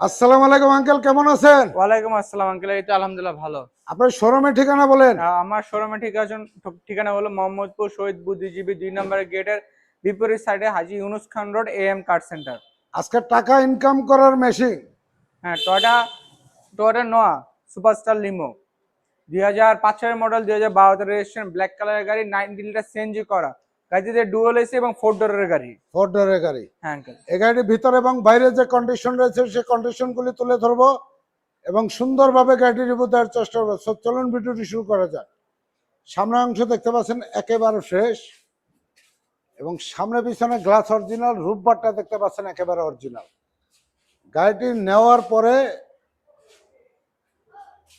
আসসালামু আলাইকুম আঙ্কেল কেমন আছেন? ওয়ালাইকুম আসসালাম আঙ্কেল এই তো আলহামদুলিল্লাহ ভালো। আপনার শোরুমের ঠিকানা বলেন। আমার শোরুমের ঠিকানা ঠিকানা হলো মোহাম্মদপুর শহীদ বুদ্ধিজীবী দুই নম্বর গেটের বিপরীত সাইডে Haji Yunus Khan road A M card centre আজকে টাকা ইনকাম করার মেশিন হ্যাঁ Toyota Toyota Noah superstar limo দুই হাজার পাঁচ সালের মডেল দুই হাজার বারোতে রেজিস্ট্রেশন ব্ল্যাক কালারের গাড়ি নাইনটি লিটার সিএনজি করা। গাড়িতে ডুয়েল এসি এবং ফোর ডোরের গাড়ি। ফোর ডোরের গাড়ি। হ্যাঁ আঙ্কেল এই গাড়ির ভিতরে এবং বাইরে যে কন্ডিশন রয়েছে সেই কন্ডিশনগুলি তুলে ধরবো এবং সুন্দরভাবে গাড়িটি রিভিউ দেওয়ার চেষ্টা করব। চলুন ভিডিওটি শুরু করা যাক। সামনের অংশ দেখতে পাচ্ছেন একেবারে ফ্রেশ এবং সামনে পিছনে গ্লাস অরিজিনাল রূপবারটা দেখতে পাচ্ছেন একেবারে অরিজিনাল গাড়িটি নেওয়ার পরে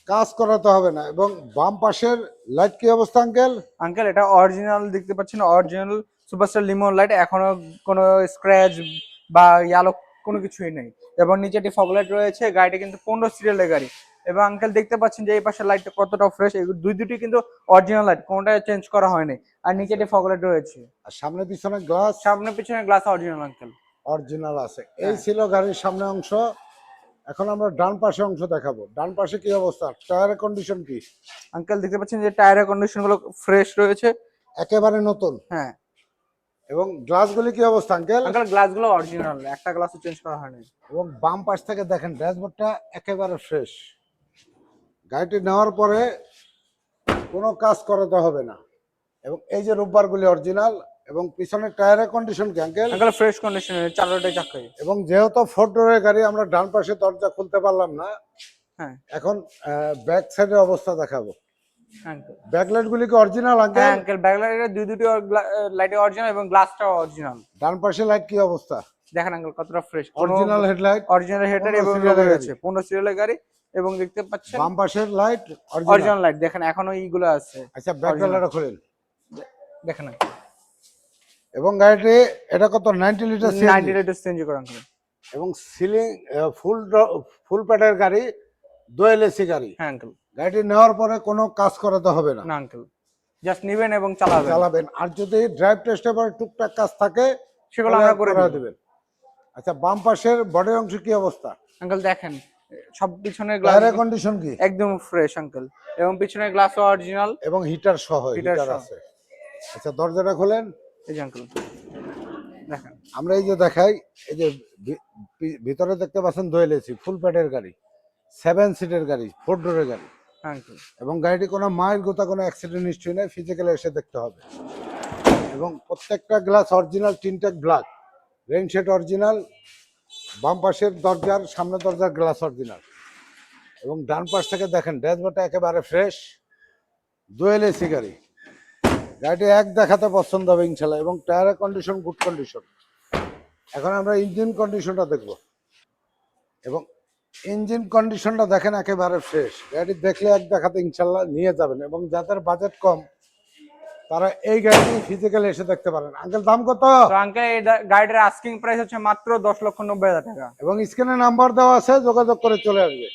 কাজ করাতে হবে না। এবং বাম পাশের লাইট কি অবস্থা আঙ্কেল আঙ্কেল এটা অরিজিনাল দেখতে পাচ্ছেন অরিজিনাল সুপারস্টার লিমন লাইট এখনও কোনো স্ক্র্যাচ বা ইয়ালো কোনো কিছুই নেই। এবং নিচে একটি ফগ লাইট রয়েছে গাড়িটা কিন্তু পনেরো সিরিয়ালের গাড়ি। এবং আঙ্কেল দেখতে পাচ্ছেন যে এই পাশের লাইটটা কতটা ফ্রেশ দুই দুটি কিন্তু অরিজিনাল লাইট কোনোটা চেঞ্জ করা হয়নি। আর নিচে একটি ফগ লাইট রয়েছে। আর সামনে পিছনে গ্লাস সামনে পিছনে গ্লাস অরিজিনাল আঙ্কেল অরিজিনাল আছে। এই। ছিল গাড়ির সামনে অংশ। এখন আমরা ডান পাশে অংশ দেখাবো। ডান পাশে কি অবস্থা? টায়ারের কন্ডিশন কি? আঙ্কেল দেখতে পাচ্ছেন যে টায়ারের কন্ডিশনগুলো ফ্রেশ রয়েছে। একেবারে নতুন। হ্যাঁ। এবং গ্লাসগুলি কি অবস্থা আঙ্কেল? আঙ্কেল গ্লাসগুলো অরিজিনাল একটা গ্লাসও চেঞ্জ করা হয়নি। এবং বাম পাশ থেকে দেখেন ড্যাশবোর্ডটা একেবারে ফ্রেশ গাড়িটি নেওয়ার পরে কোনো কাজ করাতে হবে না। এবং এই যে রোববারগুলি অরিজিনাল এবং পিছনের টায়ারের কন্ডিশন কি আঙ্কেল আঙ্কেল ফ্রেশ কন্ডিশনে চারটাই চাকাই এবং যেহেতু ফোর ডোরের গাড়ি আমরা ডান পাশে দরজা খুলতে পারলাম না হ্যাঁ। এখন ব্যাক সাইডের অবস্থা দেখাবো। আঙ্কেল ব্যাকলাইট গুলি কি অরিজিনাল হ্যাঁ আঙ্কেল আঙ্কেল ব্যাকলাইটের দুই দুটি লাইট অরিজিনাল এবং গ্লাসটাও অরিজিনাল ডান পাশে লাইট কি অবস্থা? দেখেন আঙ্কেল কতটা fresh original headlight original header পনেরো এবং এর রয়েছে পনেরো সিরিয়ালের গাড়ি। এবং দেখতে পাচ্ছেন বাম পাশের লাইট অরিজিনাল লাইট দেখেন এখনও এইগুলো আছে। আচ্ছা ব্যাক original। লাইটটা খুলেন। দেখেন এবং গাড়িটি এটা কত? 90 লিটার নাইনটি লিটার চেঞ্জ করা এবং সিলিং ফুল ফুল প্যাডের গাড়ি দোয়েল এসি গাড়ি। হ্যাঁ আঙ্কেল গাড়িটি নেওয়ার পরে কোনো কাজ করাতে হবে না। না আঙ্কেল জাস্ট নিবেন এবং চালাবেন। চালাবেন। আর যদি ড্রাইভ টেস্টে পরে টুকটাক কাজ থাকে সেগুলো আমরা করে করা দেব। দেবেন। আচ্ছা বাম পাশের বডি অংশ কি অবস্থা? আঙ্কেল দেখেন সব পিছনের গ্লাস টায়ারের কন্ডিশন কি? একদম ফ্রেশ আঙ্কেল এবং পিছনের গ্লাসও অরিজিনাল এবং হিটার সহ হিটার আছে। আচ্ছা দরজাটা খোলেন। এই যে আঙ্কেল দেখেন। আমরা এই যে দেখাই এই যে ভিতরে দেখতে পাচ্ছেন দোয়েল এসি ফুল প্যাডের গাড়ি সেভেন সিটের গাড়ি ফোর ডোরের গাড়ি। এবং গাড়িটি কোনো মায়ের গোতা কোনো অ্যাক্সিডেন্ট হিস্ট্রি নেই ফিজিক্যালি এসে দেখতে হবে। এবং প্রত্যেকটা গ্লাস অরিজিনাল তিনটে ব্ল্যাক রেনশেড অরিজিনাল বাম পাশের দরজার সামনের দরজার গ্লাস অরিজিনাল এবং ডান পাশ থেকে দেখেন ড্যাশবোর্ডটা একেবারে ফ্রেশ দোয়েল এসি গাড়ি। গাড়িটি এক দেখাতে পছন্দ হবে ইনশাল্লাহ এবং টায়ারের কন্ডিশন গুড কন্ডিশন এখন আমরা ইঞ্জিন কন্ডিশনটা দেখব। এবং ইঞ্জিন কন্ডিশনটা দেখেন একেবারে ফ্রেশ গাড়ি দেখলে এক দেখাতে ইনশাল্লাহ নিয়ে যাবেন এবং যাদের বাজেট কম তারা এই গাড়িটি ফিজিক্যালি এসে দেখতে পারেন। আঙ্কেল দাম কত? আঙ্কেল এই গাড়িটার আস্কিং প্রাইস হচ্ছে মাত্র দশ লক্ষ নব্বই হাজার টাকা। এবং স্ক্রিনে নাম্বার দেওয়া আছে যোগাযোগ করে চলে আসবে।